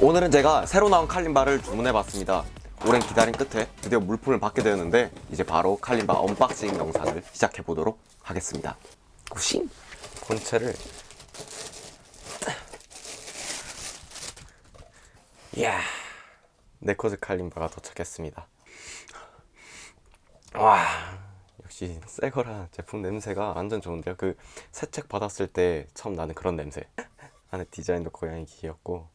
오늘은 제가 새로 나온 칼림바를 주문해봤습니다. 오랜 기다림 끝에 드디어 물품을 받게 되었는데 이제 바로 칼림바 언박싱 영상을 시작해보도록 하겠습니다. 고싱! 본체를 이야 네코즈 칼림바가 도착했습니다. 와 역시 새거라 제품 냄새가 완전 좋은데요. 그 새 책 받았을 때 처음 나는 그런 냄새. 안에 디자인도 고양이 귀엽고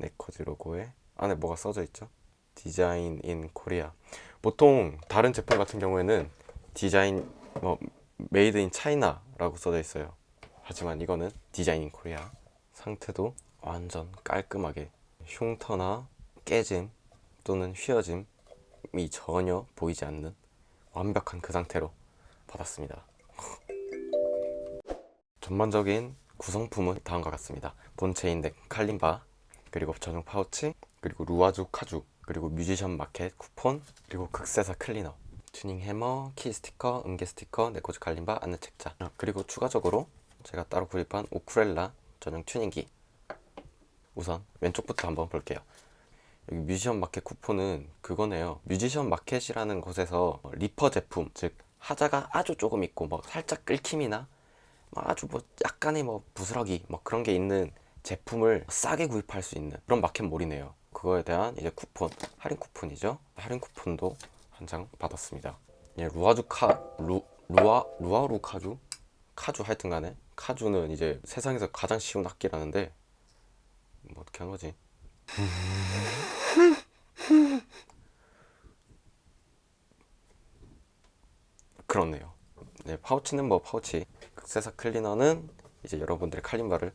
네코즈 로고에 안에 뭐가 써져 있죠? 디자인 인 코리아. 보통 다른 제품 같은 경우에는 디자인 뭐 메이드 인 차이나라고 써져 있어요. 하지만 이거는 디자인 인 코리아. 상태도 완전 깔끔하게 흉터나 깨짐 또는 휘어짐이 전혀 보이지 않는 완벽한 그 상태로 받았습니다. 전반적인 구성품은 다음과 같습니다. 본체 인덱 칼림바, 그리고 전용 파우치, 그리고 루아주 카주, 그리고 뮤지션 마켓 쿠폰, 그리고 극세사 클리너, 튜닝 해머, 키 스티커, 음계 스티커, 네코즈 칼림바 안내 책자, 그리고 추가적으로 제가 따로 구입한 오쿠렐라 전용 튜닝기. 우선 왼쪽부터 한번 볼게요. 여기 뮤지션 마켓 쿠폰은 그거네요. 뮤지션 마켓이라는 곳에서 리퍼 제품, 즉 하자가 아주 조금 있고 뭐 살짝 끓김이나 뭐 아주 뭐 약간의 뭐 부스러기 뭐 그런 게 있는 제품을 싸게 구입할 수 있는 그런 마켓몰이네요. 그거에 대한 이제 쿠폰, 할인 쿠폰이죠. 할인 쿠폰도 한 장 받았습니다. 예, 루아주 카, 루, 루아, 루아루 카주? 카주 하여튼 간에 카주는 이제 세상에서 가장 쉬운 악기라는데 뭐 어떻게 한 거지? 그렇네요. 네, 파우치는 뭐 파우치. 극세사 클리너는 이제 여러분들의 칼림바를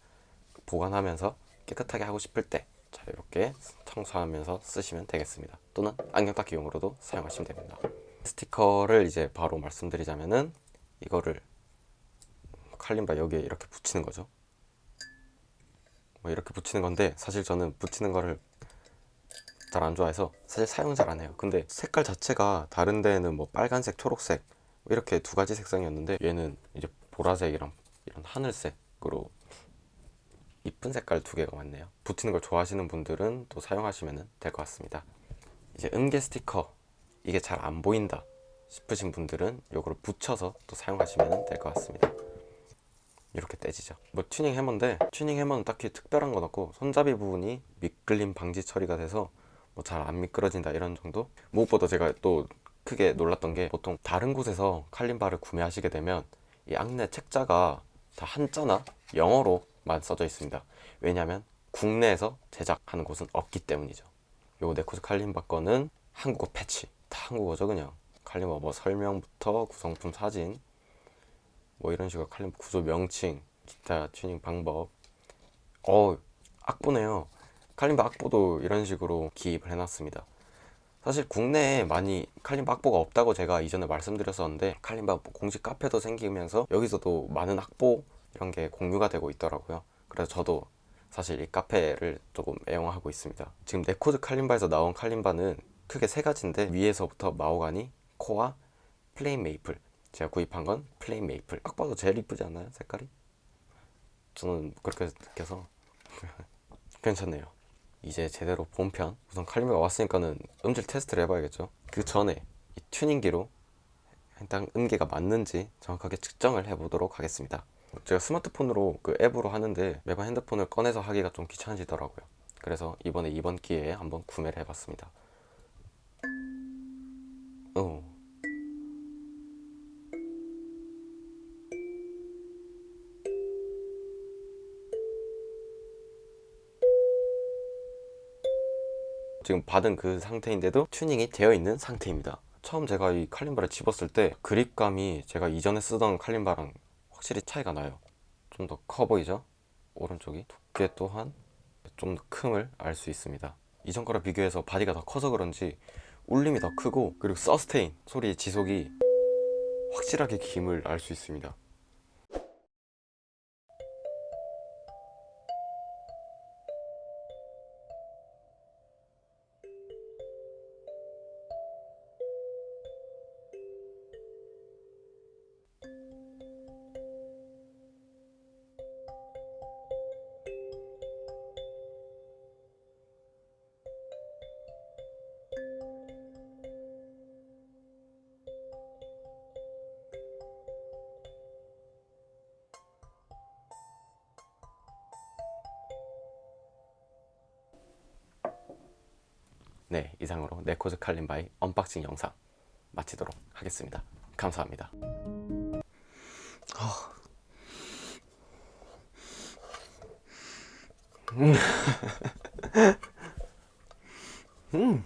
보관하면서 깨끗하게 하고 싶을 때 자, 이렇게 청소하면서 쓰시면 되겠습니다. 또는 안경 닦기용으로도 사용하시면 됩니다. 스티커를 이제 바로 말씀드리자면은 이거를 칼림바 여기에 이렇게 붙이는 거죠. 뭐 이렇게 붙이는 건데 사실 저는 붙이는 거를 잘 안 좋아해서 사실 사용 잘 안 해요. 근데 색깔 자체가 다른 데는 뭐 빨간색, 초록색 이렇게 두 가지 색상이었는데 얘는 이제 보라색이랑 이런 하늘색으로 이쁜 색깔 두 개가 왔네요. 붙이는 걸 좋아하시는 분들은 또 사용하시면 될 것 같습니다. 이제 음계 스티커 이게 잘 안 보인다 싶으신 분들은 이거를 붙여서 또 사용하시면 될 것 같습니다. 이렇게 떼지죠. 뭐 튜닝 해머인데 튜닝 해머는 딱히 특별한 건 없고 손잡이 부분이 미끌림 방지 처리가 돼서 뭐 잘 안 미끄러진다 이런 정도. 무엇보다 제가 또 크게 놀랐던 게 보통 다른 곳에서 칼림바를 구매하시게 되면 이 안내 책자가 다 한자나 영어로 만 써져 있습니다. 왜냐하면 국내에서 제작하는 곳은 없기 때문이죠. 요 네코즈 칼림바 거는 한국어 패치 다 한국어죠 그냥 칼림바 뭐 설명부터 구성품 사진 뭐 이런 식으로 칼림 구조 명칭, 기타 튜닝 방법. 어, 악보네요. 칼림바 악보도 이런 식으로 기입을 해놨습니다. 사실 국내에 많이 칼림바 악보가 없다고 제가 이전에 말씀드렸었는데 칼림바 공식 카페도 생기면서 여기서도 많은 악보 이런 게 공유가 되고 있더라고요. 그래서 저도 사실 이 카페를 조금 애용하고 있습니다. 지금 네코드 칼림바에서 나온 칼림바는 크게 세 가지인데 위에서부터 마오가니, 코아, 플레인 메이플 제가 구입한 건 플레인 메이플 딱 봐도 제일 이쁘지 않나요 색깔이? 저는 그렇게 느껴서 괜찮네요 이제 제대로 본편 우선 칼림바가 왔으니까는 음질 테스트를 해봐야겠죠 그 전에 이 튜닝기로 일단 음계가 맞는지 정확하게 측정을 해보도록 하겠습니다 제가 스마트폰으로 그 앱으로 하는데 매번 핸드폰을 꺼내서 하기가 좀 귀찮아지더라고요 그래서 이번에 이번 기회에 한번 구매를 해봤습니다 어. 지금 받은 그 상태인데도 튜닝이 되어 있는 상태입니다. 처음 제가 이 칼림바를 집었을 때 그립감이 제가 이전에 쓰던 칼림바랑 확실히 차이가 나요. 좀 더 커 보이죠? 오른쪽이 두께 또한 좀 더 큼을 알 수 있습니다. 이전 거랑 비교해서 바디가 더 커서 그런지 울림이 더 크고 그리고 서스테인 소리의 지속이 확실하게 김을 알 수 있습니다. 네, 이상으로 네코즈 칼림바이 언박싱 영상 마치도록 하겠습니다. 감사합니다. 음.